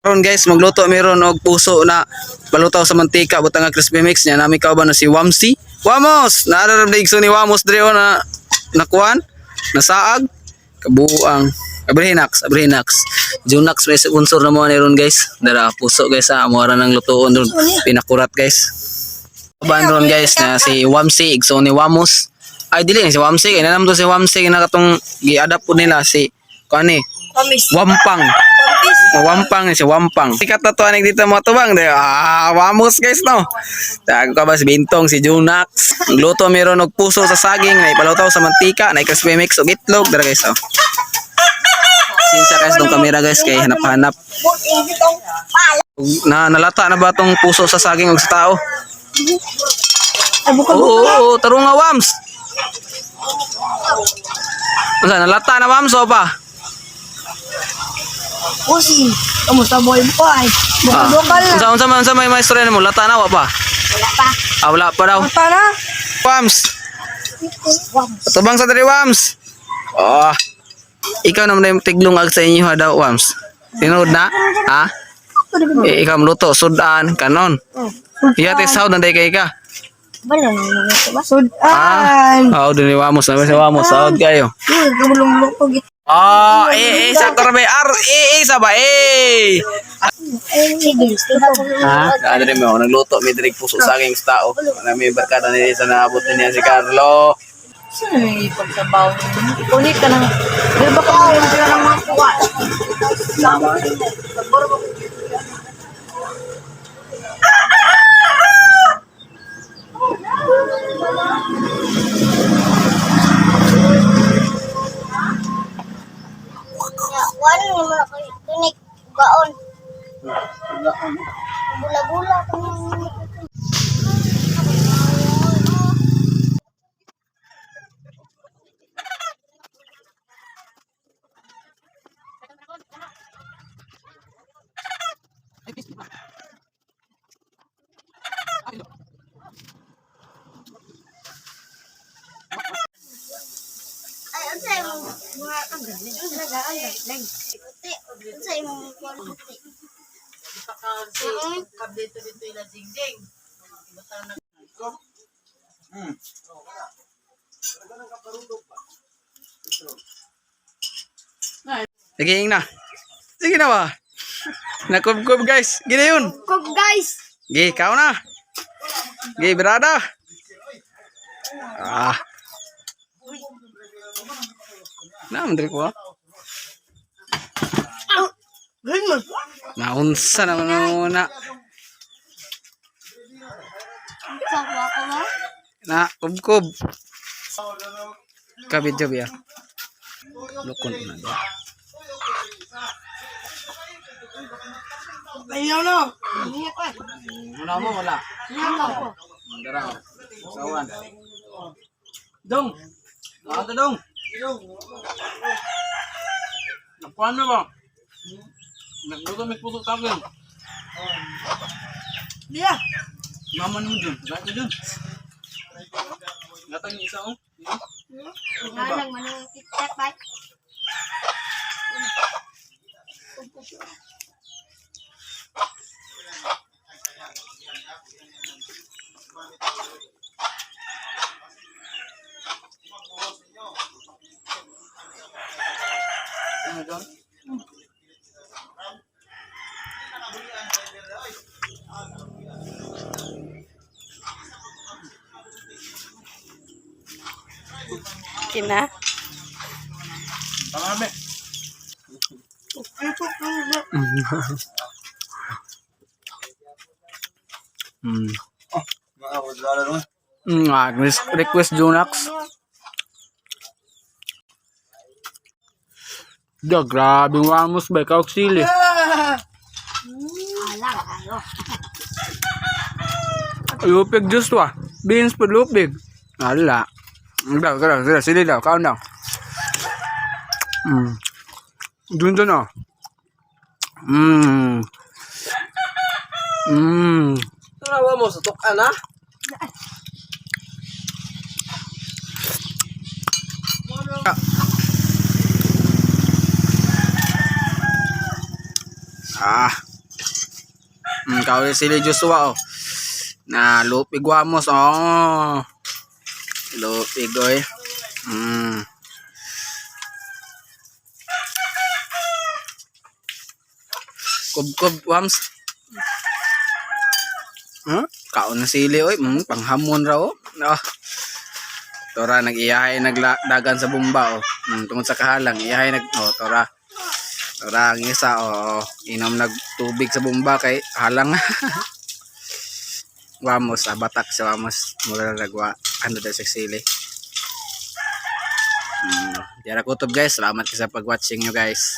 Karon guys, magluto meron og puso na balutaw sa mantika butang crispy mix niya. Nami kauban na si Wamsi. Wamos, naararam na igso ni Wamos dre oh, na nakuan, nasaag kabuang Abrihinax, Abrihinax. Junax may sponsor na mo ni ron guys. Dara puso guys ha, amo ra nang lutuon ron. Pinakurat guys. Kaban ron guys na si Wamsi igso ni Wamos. Ay dili si Wamsi kay nanam to si Wamsi na katong gi-adapt nila si kani Kamis. Wampang. Kamis. O, Wampang siya, Wampang. Sikat na to anig dito mga tubang. Di, ah, wamos guys no. Tago ka ba si Bintong, si Junax. Luto meron og puso sa saging, na ipalutaw sa mantika, na crispy mix og itlog. Dara guys oh. Sinsa guys tong kamera guys kay hanap-hanap. Na nalata na ba tong puso sa saging og sa tao? Oo, oo, oo, tarong nga Wams. Unsa nalata na Wams o pa? Pusi. Kamusta boy boy? Buka Ah. na. Unsa unsa man may maestro mo? Lata na wa pa? Wala pa. Ah, wala pa daw. Mata na. Wams. Wam. Tubang sa diri Wams. Oh. Ikaw naman na yung tiglungag sa inyo ha daw Wams. Tinod na? Ha? Eh, ikaw luto, sudan, kanon. Iya te saud nanday kay ka. Bala na ba? Ah. Sudan. Oh, dili Wamos, naman si Wamos, saud kayo. Hmm, ko git. Oh, eh, eh, sa karbe, ar, eh, eh, sa ba, eh. Ha? Ano rin mo, nagluto, may dirig puso sa aking tao. Na may barkada ni sa naabot niya si Carlo. Na yung pagsabaw niyo? Ikunit ka ng... Di ba ka yung sila ng mga kuwa? Sama. Wala mo mga tunik gaon. Bula-bula ko Sa'yo mo mga ang galing. Ang galing. Ang galing. Puti. Ang sa'yo mo mga puti. Mm. Sige, ing na. Sige na ba? Nakubkub guys. Gina yun. Cook guys! Gi, ikaw na. Gi, brada. Ah. Naam, diri ko ah. Galing mo. Naunsa naman muna. Na, kubkub. Kabit job ya. Lukon na ba? Ayaw na. Eh. Wala mo, wala. Mandara. Sawan. Dong. Nakata dong. Nakuha na ba? Nagluto may puso tagin. Diya. Mama mo dun. Lahat ka dun. Gatang isa oh. Nalang manang tiktak ba? Dun? Kina. Tama. Hmm. Hmm, ah, request, request Junax. Da, grabe yung Ramos ba? Ikaw sili. Lupig juice ah. Beans pa lupig. Ala. Daw, daw, daw, sili daw, kaon daw. Hmm. Dun dun ah. Hmm. Hmm. Tarawa mo sa tukan ha? Ah. Mm, kauli sili Joshua oh. Na lupig wamos oh. Lupig oy. Mm. Kub-kub wams. Huh? Kaon na sili oy, mm, panghamon ra oh. Ah. Tora nag-iyahay nagdagan sa bumba oh. Mm, tungod sa kahalang, iyahay nag oh, tora. Tora ang isa oh, inom nagtubig sa bumba kay halang. Wamos, ah, batak sa wamos. Mura na nagwa. Ano daw sa sili. Hmm. Diara kutob guys. Salamat sa pag-watching nyo guys.